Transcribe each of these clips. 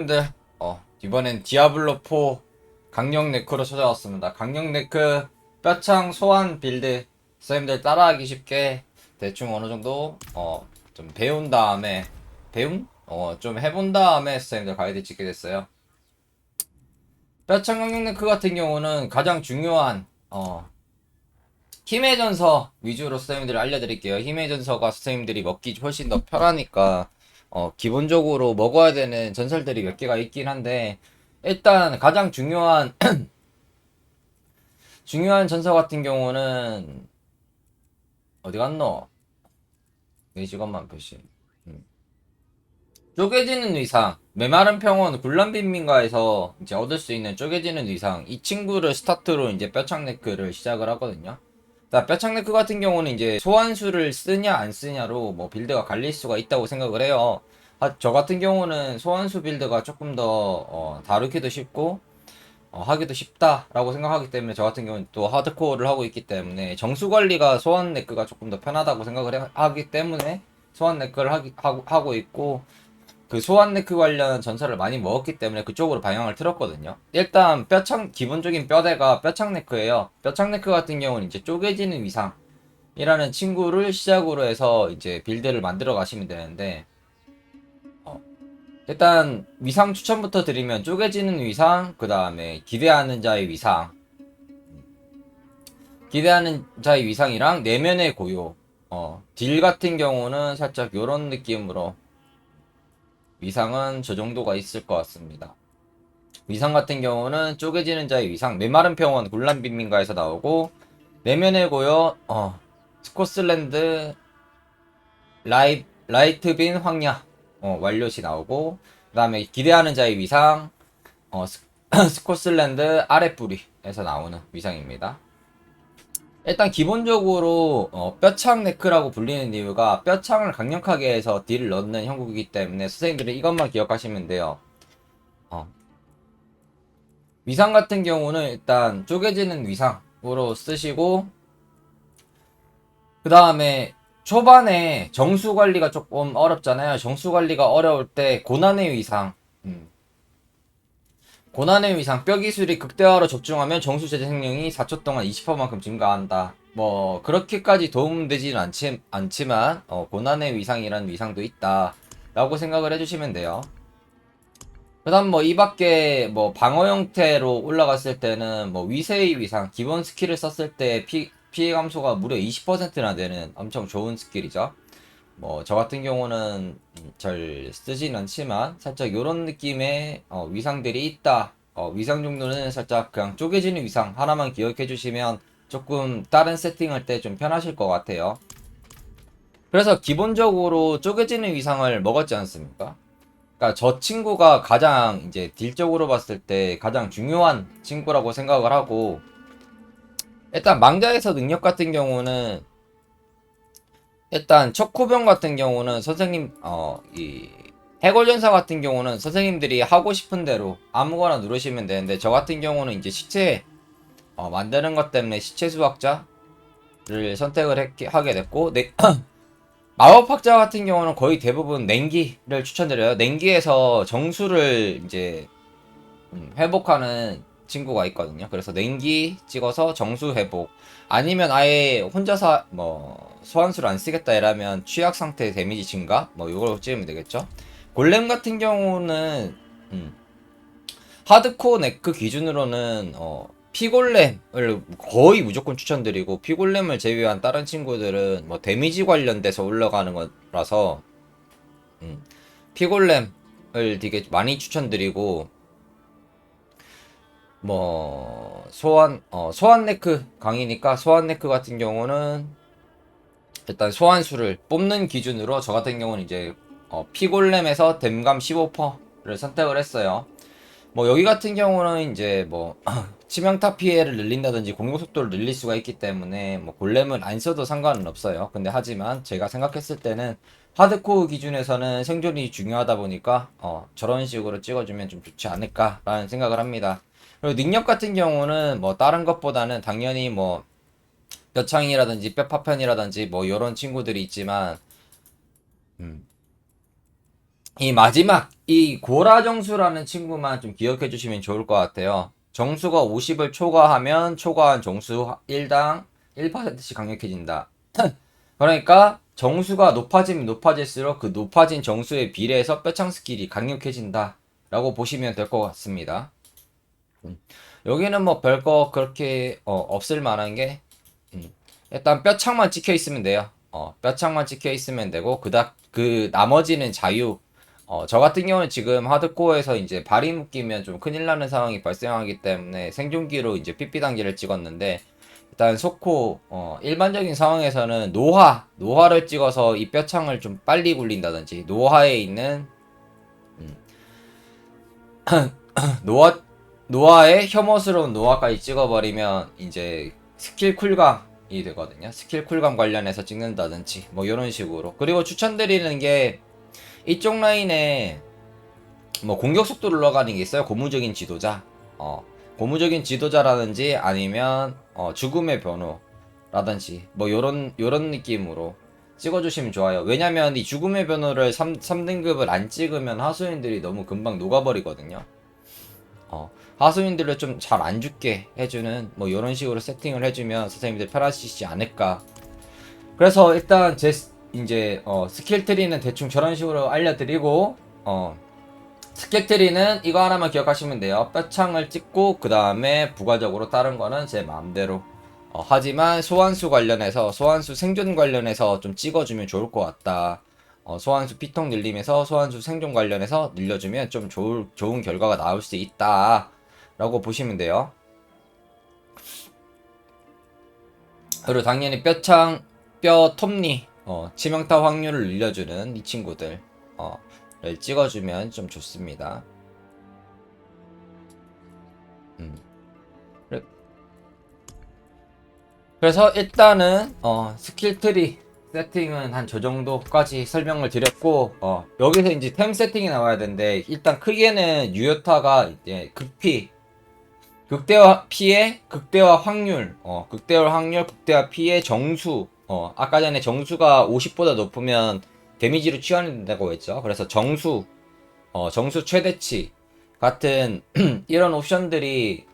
여러분들 어, 이번엔 디아블로4 강력 네크로 찾아왔습니다. 강력 네크 뼈창 소환 빌드 선생님들 따라하기 쉽게 대충 어느 정도 어, 좀 배운 다음에 배움? 어, 좀 해본 다음에 선생님들 가이드 찍게 됐어요. 뼈창 강력 네크 같은 경우는 가장 중요한 어, 힘의 전서 위주로 선생님들 알려드릴게요. 힘의 전서가 선생님들이 먹기 훨씬 더 편하니까 어, 기본적으로 먹어야 되는 전설들이 몇 개가 있긴 한데, 일단 가장 중요한, 중요한 전설 같은 경우는, 어디 갔노? 4시간만 표시. 음. 쪼개지는 의상. 메마른 평원 굴란빈민가에서 이제 얻을 수 있는 쪼개지는 의상. 이 친구를 스타트로 이제 뼈창 네크를 시작을 하거든요. 자, 뼈창네크 같은 경우는 이제 소환수를 쓰냐 안 쓰냐로 뭐 빌드가 갈릴 수가 있다고 생각을 해요. 아, 저 같은 경우는 소환수 빌드가 조금 더 어, 다루기도 쉽고 어, 하기도 쉽다라고 생각하기 때문에 저 같은 경우는 또 하드코어를 하고 있기 때문에 정수 관리가 소환 네크가 조금 더 편하다고 생각을 해- 하기 때문에 소환 네크를 하기, 하고, 하고 있고 그 소환 네크 관련 전설을 많이 먹었기 때문에 그쪽으로 방향을 틀었거든요. 일단 뼈창 기본적인 뼈대가 뼈창 네크예요. 뼈창 네크 같은 경우는 이제 쪼개지는 위상 이라는 친구를 시작으로 해서 이제 빌드를 만들어 가시면 되는데 어, 일단 위상 추천부터 드리면 쪼개지는 위상, 그 다음에 기대하는 자의 위상, 기대하는 자의 위상이랑 내면의 고요. 어, 딜 같은 경우는 살짝 요런 느낌으로 위상은 저 정도가 있을 것 같습니다. 위상 같은 경우는 쪼개지는 자의 위상, 메마른 평원 굴란 빈민가에서 나오고, 내면의 고요, 어, 스코틀랜드 라이, 라이트빈 황야, 어, 완료시 나오고, 그 다음에 기대하는 자의 위상, 어, 스, 스코틀랜드 아랫부리에서 나오는 위상입니다. 일단 기본적으로 어, 뼈창 네크라고 불리는 이유가 뼈창을 강력하게 해서 딜을 넣는 형국이기 때문에 선생님들은 이것만 기억하시면 돼요. 어. 위상 같은 경우는 일단 쪼개지는 위상으로 쓰시고 그 다음에 초반에 정수 관리가 조금 어렵잖아요. 정수 관리가 어려울 때 고난의 위상. 음. 고난의 위상 뼈 기술이 극대화로 적중하면 정수 제재 생명이 4초 동안 20%만큼 증가한다. 뭐 그렇게까지 도움되지는 않지, 않지만 어, 고난의 위상이라는 위상도 있다. 라고 생각을 해주시면 돼요. 그 다음 뭐 이 밖에 뭐 방어 형태로 올라갔을 때는 뭐 위세의 위상 기본 스킬을 썼을 때 피, 피해 감소가 무려 20%나 되는 엄청 좋은 스킬이죠. 뭐 저 같은 경우는 음, 잘 쓰진 않지만 살짝 요런 느낌의 어, 위상들이 있다. 어, 위상 정도는 살짝 그냥 쪼개지는 위상 하나만 기억해 주시면 조금 다른 세팅할 때 좀 편하실 것 같아요. 그래서 기본적으로 쪼개지는 위상을 먹었지 않습니까? 그러니까 저 친구가 가장 이제 딜적으로 봤을 때 가장 중요한 친구라고 생각을 하고 일단 망자에서 능력 같은 경우는 일단 척코병 같은 경우는 선생님 어 이 해골전사 같은 경우는 선생님들이 하고 싶은 대로 아무거나 누르시면 되는데 저 같은 경우는 이제 시체 어, 만드는 것 때문에 시체 수학자를 선택을 했, 하게 됐고 네, 마법학자 같은 경우는 거의 대부분 냉기를 추천드려요. 냉기에서 정수를 이제 음, 회복하는 친구가 있거든요. 그래서 냉기 찍어서 정수 회복 아니면 아예 혼자서 뭐 소환수를 안 쓰겠다 이라면 취약 상태 데미지 증가 뭐 이걸 찍으면 되겠죠. 골렘 같은 경우는 음, 하드코어 네크 기준으로는 어, 피골렘을 거의 무조건 추천드리고 피골렘을 제외한 다른 친구들은 뭐 데미지 관련돼서 올라가는 거라서 음, 피골렘을 되게 많이 추천드리고 뭐 소환 어 소환 네크 강이니까 소환 네크 같은 경우는 일단 소환수를 뽑는 기준으로 저 같은 경우는 이제 어, 피골렘에서 댐감 15%를 선택을 했어요. 뭐 여기 같은 경우는 이제 뭐 치명타 피해를 늘린다든지 공격 속도를 늘릴 수가 있기 때문에 뭐 골렘을 안 써도 상관은 없어요. 근데 하지만 제가 생각했을 때는 하드코어 기준에서는 생존이 중요하다 보니까 어, 저런 식으로 찍어주면 좀 좋지 않을까라는 생각을 합니다. 그리고 능력 같은 경우는 뭐 다른 것보다는 당연히 뭐 뼈창이라든지 뼈파편이라든지 뭐 이런 친구들이 있지만 음. 이 마지막 이 고라 정수라는 친구만 좀 기억해 주시면 좋을 것 같아요. 정수가 50을 초과하면 초과한 정수 1당 1%씩 강력해진다. 그러니까 정수가 높아지면 높아질수록 그 높아진 정수에 비례해서 뼈창 스킬이 강력해진다. 라고 보시면 될 것 같습니다. 음. 여기는 뭐 별거 그렇게 어, 없을 만한 게 음. 일단 뼈창만 찍혀 있으면 돼요. 어, 뼈창만 찍혀 있으면 되고 그닥 그 나머지는 자유. 어, 저 같은 경우는 지금 하드코어에서 이제 발이 묶이면 좀 큰일 나는 상황이 발생하기 때문에 생존기로 이제 삐삐 단계를 찍었는데 일단 소코 어, 일반적인 상황에서는 노화 노화를 찍어서 이 뼈창을 좀 빨리 굴린다든지 노화에 있는 음, 노화 노화에 혐오스러운 노화까지 찍어버리면 이제 스킬 쿨감 이 되거든요. 스킬 쿨감 관련해서 찍는다든지 뭐 이런 식으로. 그리고 추천드리는 게 이쪽 라인에 뭐 공격 속도를 올라가는 게 있어요. 고무적인 지도자. 어, 고무적인 지도자라든지 아니면 어, 죽음의 변호라든지 뭐 요런 요런 느낌으로 찍어주시면 좋아요. 왜냐면 이 죽음의 변호를 3, 3등급을 안 찍으면 하수인들이 너무 금방 녹아버리거든요. 어, 하수인들을 좀 잘 안 죽게 해주는 뭐 이런 식으로 세팅을 해주면 선생님들 편하시지 않을까. 그래서 일단 제 스- 이제 어, 스킬 트리는 대충 저런 식으로 알려드리고 어, 스킬 트리는 이거 하나만 기억하시면 돼요. 뼈창을 찍고 그 다음에 부가적으로 다른 거는 제 마음대로. 어, 하지만 소환수 관련해서 소환수 생존 관련해서 좀 찍어주면 좋을 것 같다. 어, 소환수 피통 늘림에서 소환수 생존 관련해서 늘려주면 좀 좋을, 좋은 결과가 나올 수 있다. 라고 보시면 돼요. 그리고 당연히 뼈창, 뼈 톱니, 어, 치명타 확률을 늘려주는 이 친구들, 어, 를 찍어주면 좀 좋습니다. 음. 그래- 그래서 일단은, 어, 스킬 트리 세팅은 한 저 정도까지 설명을 드렸고, 어, 여기서 이제 템 세팅이 나와야 되는데, 일단 크게는 유효타가 이제 극피, 극대화 피해, 극대화 확률, 어, 극대화 확률, 극대화 피해, 정수, 어, 아까 전에 정수가 50보다 높으면 데미지로 치환된다고 했죠. 그래서 정수, 어, 정수 최대치 같은 이런 옵션들이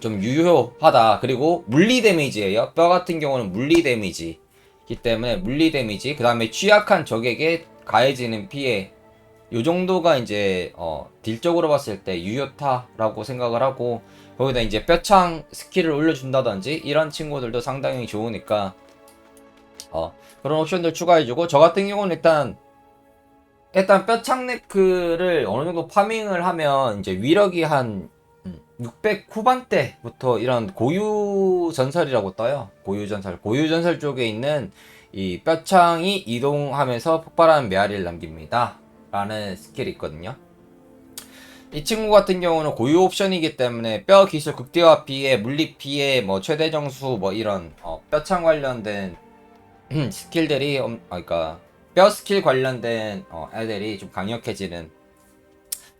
좀 유효하다. 그리고 물리 데미지예요. 뼈 같은 경우는 물리 데미지이기 때문에 물리 데미지, 그 다음에 취약한 적에게 가해지는 피해, 요 정도가 이제 어, 딜적으로 봤을 때 유효타라고 생각을 하고 거기다 이제 뼈창 스킬을 올려준다든지 이런 친구들도 상당히 좋으니까 어, 그런 옵션들 추가해주고 저 같은 경우는 일단 일단 뼈창 네크를 어느 정도 파밍을 하면 이제 위력이 한 600 후반대부터 이런 고유 전설이라고 떠요. 고유 전설. 고유 전설 쪽에 있는 이 뼈창이 이동하면서 폭발하는 메아리를 남깁니다. 라는 스킬이 있거든요. 이 친구 같은 경우는 고유 옵션이기 때문에 뼈 기술 극대화 피해, 물리 피해, 뭐 최대 정수 뭐 이런 어, 뼈창 관련된 스킬들이 엄, 아, 그러니까 뼈 스킬 관련된 어, 애들이 좀 강력해지는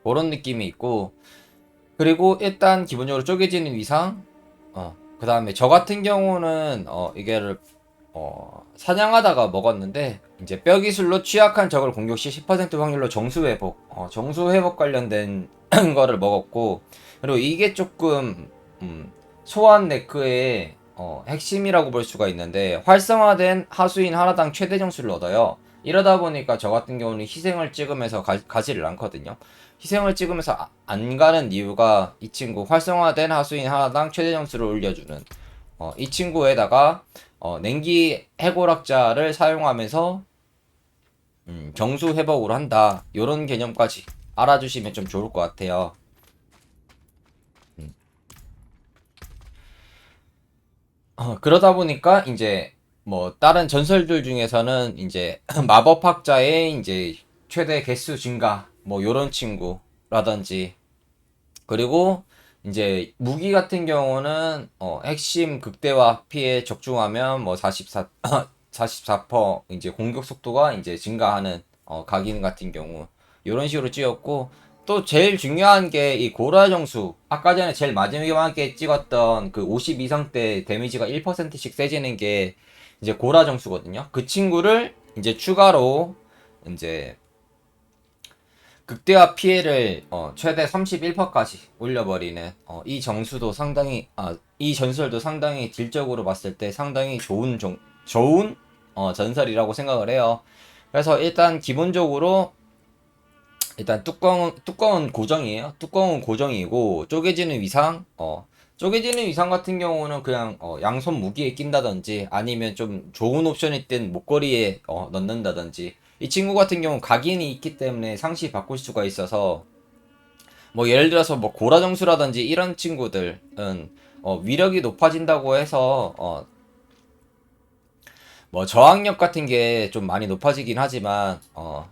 그런 느낌이 있고 그리고 일단 기본적으로 쪼개지는 위상 어, 그 다음에 저 같은 경우는 어, 이게를 어, 사냥하다가 먹었는데 이제 뼈 기술로 취약한 적을 공격 시 10% 확률로 정수 회복 어, 정수 회복 관련된 거를 먹었고 그리고 이게 조금 음, 소환 네크의 어, 핵심이라고 볼 수가 있는데 활성화된 하수인 하나당 최대 점수를 얻어요. 이러다 보니까 저 같은 경우는 희생을 찍으면서 가, 가지를 않거든요. 희생을 찍으면서 아- 안 가는 이유가 이 친구 활성화된 하수인 하나당 최대 점수를 올려주는 어, 이 친구에다가 어, 냉기 해고락자를 사용하면서 음, 정수 회복을 한다. 이런 개념까지 알아주시면 좀 좋을 것 같아요. 어, 그러다 보니까 이제 뭐 다른 전설들 중에서는 이제 마법학자의 이제 최대 개수 증가 뭐 요런 친구라든지 그리고 이제 무기 같은 경우는 어, 핵심 극대화 피해 적중하면 뭐 44, 44% 이제 공격 속도가 이제 증가하는 어, 각인 같은 경우 이런 식으로 찍었고 또 제일 중요한 게 이 고라 정수 아까 전에 제일 마지막에 찍었던 그 50 이상 때 데미지가 1%씩 세지는 게 이제 고라 정수거든요. 그 친구를 이제 추가로 이제 극대화 피해를 어, 최대 31%까지 올려버리는 어, 이 정수도 상당히 아, 이 전설도 상당히 딜적으로 봤을 때 상당히 좋은 종, 좋은 어, 전설이라고 생각을 해요. 그래서 일단 기본적으로 일단 뚜껑은 뚜껑은 고정이에요. 뚜껑은 고정이고 쪼개지는 위상 어 쪼개지는 위상 같은 경우는 그냥 어, 양손 무기에 낀다든지 아니면 좀 좋은 옵션이 뜬 목걸이에 어, 넣는다든지 이 친구 같은 경우는 각인이 있기 때문에 상시 바꿀 수가 있어서 뭐 예를 들어서 뭐 고라정수라든지 이런 친구들은 어, 위력이 높아진다고 해서 어, 뭐 저항력 같은 게 좀 많이 높아지긴 하지만 어,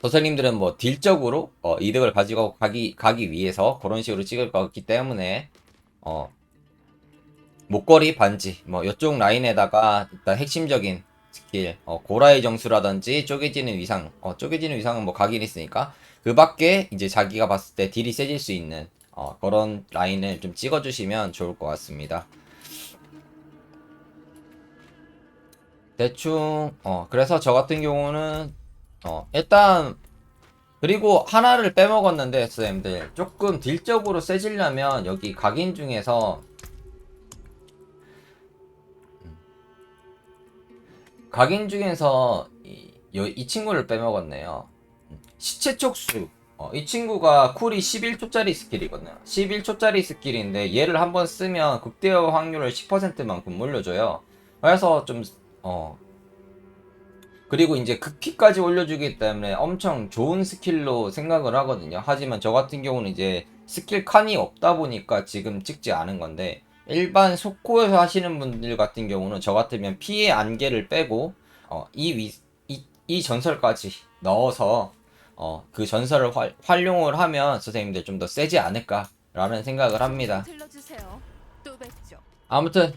선생님들은 뭐 딜적으로 어, 이득을 가지고 가기 가기 위해서 그런 식으로 찍을 거기 때문에 어, 목걸이 반지 뭐 이쪽 라인에다가 일단 핵심적인 스킬 어, 고라의 정수라든지 쪼개지는 위상 어, 쪼개지는 위상은 뭐 각인 있으니까 그 밖에 이제 자기가 봤을 때 딜이 세질 수 있는 어, 그런 라인을 좀 찍어주시면 좋을 것 같습니다. 대충 어 그래서 저 같은 경우는 어 일단 그리고 하나를 빼먹었는데 SM들 조금 딜적으로 세지려면 여기 각인 중에서 각인 중에서 이, 여- 이 친구를 빼먹었네요. 음, 시체 촉수. 어, 이 친구가 쿨이 11초짜리 스킬이거든요. 11초짜리 스킬인데 얘를 한번 쓰면 극대화 확률을 10%만큼 올려줘요. 그래서 좀 어. 그리고 이제 극피까지 올려주기 때문에 엄청 좋은 스킬로 생각을 하거든요. 하지만 저 같은 경우는 이제 스킬 칸이 없다 보니까 지금 찍지 않은 건데 일반 속코에서 하시는 분들 같은 경우는 저 같으면 피해 안개를 빼고 어, 이, 위, 이, 이 전설까지 넣어서 어, 그 전설을 활, 활용을 하면 선생님들 좀 더 세지 않을까라는 생각을 합니다. 아무튼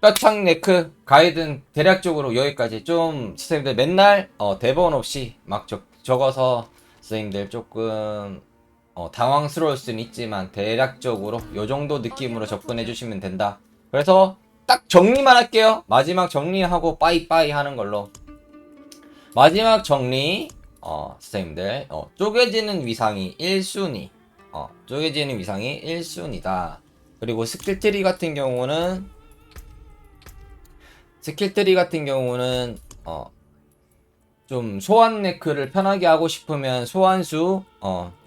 뼈창 네크 가이드는 대략적으로 여기까지 좀 선생님들 맨날 어, 대본 없이 막 적, 적어서 선생님들 조금 어, 당황스러울 수는 있지만 대략적으로 요 정도 느낌으로 접근해 주시면 된다. 그래서 딱 정리만 할게요. 마지막 정리하고 빠이빠이 하는 걸로. 마지막 정리 어, 선생님들 어, 쪼개지는 위상이 1순위. 어, 쪼개지는 위상이 1순위다. 그리고 스킬트리 같은 경우는 스킬트리 같은 경우는 어, 좀 소환 네크를 편하게 하고 싶으면 소환수 어,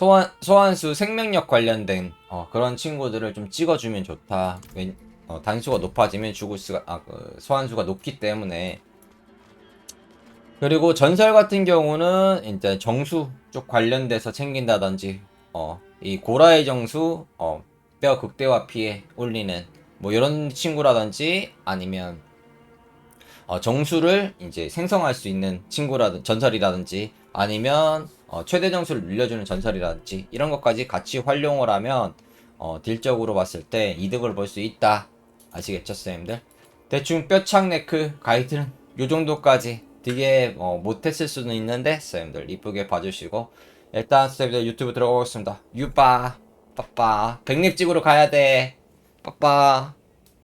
소환 소환수 생명력 관련된 어, 그런 친구들을 좀 찍어주면 좋다. 왜, 어, 단수가 높아지면 죽을 수가 아, 그 소환수가 높기 때문에 그리고 전설 같은 경우는 이제 정수 쪽 관련돼서 챙긴다든지 어, 이 고라의 정수 어, 뼈 극대화 피해 올리는 뭐 이런 친구라든지 아니면 어, 정수를 이제 생성할 수 있는 친구라든 전설이라든지 아니면 어, 최대 정수를 늘려주는 전설이라든지 이런 것까지 같이 활용을 하면 어, 딜적으로 봤을 때 이득을 볼 수 있다. 아시겠죠 쌤들? 대충 뼈창 네크 가이드는 요 정도까지 되게 어, 못했을 수는 있는데 쌤들 이쁘게 봐주시고. 일단 쌤들 유튜브 들어가겠습니다. 유빠 빠빠. 백립 찍으러 가야 돼. 빠빠